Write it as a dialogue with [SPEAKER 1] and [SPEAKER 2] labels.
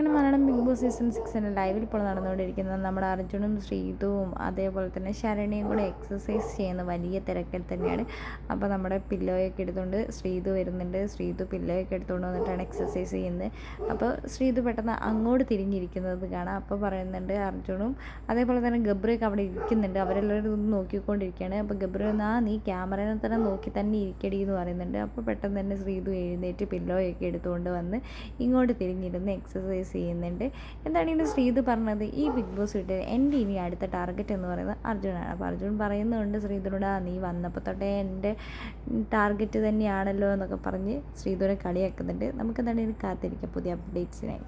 [SPEAKER 1] അങ്ങനെ Malayalam big boss season സിക്സിന്റെ ലൈവിൽ ഇപ്പോൾ നടന്നുകൊണ്ടിരിക്കുന്നത് നമ്മുടെ അർജുനും ശ്രീതുവും അതേപോലെ തന്നെ ശരണിയും കൂടെ എക്സസൈസ് ചെയ്യുന്ന വലിയ തിരക്കിൽ തന്നെയാണ്. അപ്പോൾ നമ്മുടെ പില്ലോയൊക്കെ എടുത്തുകൊണ്ട് ശ്രീതു വരുന്നുണ്ട്. ശ്രീതു പില്ലോയൊക്കെ എടുത്തുകൊണ്ട് വന്നിട്ടാണ് എക്സസൈസ് ചെയ്യുന്നത്. അപ്പോൾ ശ്രീതു പെട്ടെന്ന് അങ്ങോട്ട് തിരിഞ്ഞിരിക്കുന്നത് കാണാം. അപ്പോൾ പറയുന്നുണ്ട് അർജുനും അതേപോലെ തന്നെ ഗബ്രിയൊക്കെ അവിടെ ഇരിക്കുന്നുണ്ട്. അവരെല്ലാവരും നോക്കിക്കൊണ്ടിരിക്കുകയാണ്. അപ്പോൾ ഗബ്രി ആ നീ ക്യാമറനെ തന്നെ നോക്കി തന്നെ ഇരിക്കടി എന്ന് പറയുന്നുണ്ട്. അപ്പോൾ പെട്ടെന്ന് തന്നെ ശ്രീതു എഴുന്നേറ്റ് പില്ലോയൊക്കെ എടുത്തുകൊണ്ട് വന്ന് ഇങ്ങോട്ട് തിരിഞ്ഞിരുന്ന് എക്സസൈസ് ചെയ്യുന്നുണ്ട്. എന്താണെങ്കിലും ശ്രീത് പറഞ്ഞത് ഈ ബിഗ് ബോസ് ഇട്ട് എന്റെ ഇനി അടുത്ത ടാർഗറ്റ് എന്ന് പറയുന്നത് അർജുനാണ്. അപ്പോൾ അർജുൻ പറയുന്നുണ്ട് ശ്രീധുനോട് നീ വന്നപ്പോൾ തൊട്ടേ എന്റെ ടാർഗറ്റ് തന്നെയാണല്ലോ എന്നൊക്കെ പറഞ്ഞ് ശ്രീധുരെ കളിയാക്കുന്നുണ്ട്. നമുക്ക് എന്താണ് ഇത് കാത്തിരിക്കാം പുതിയ അപ്ഡേറ്റ്സിനായി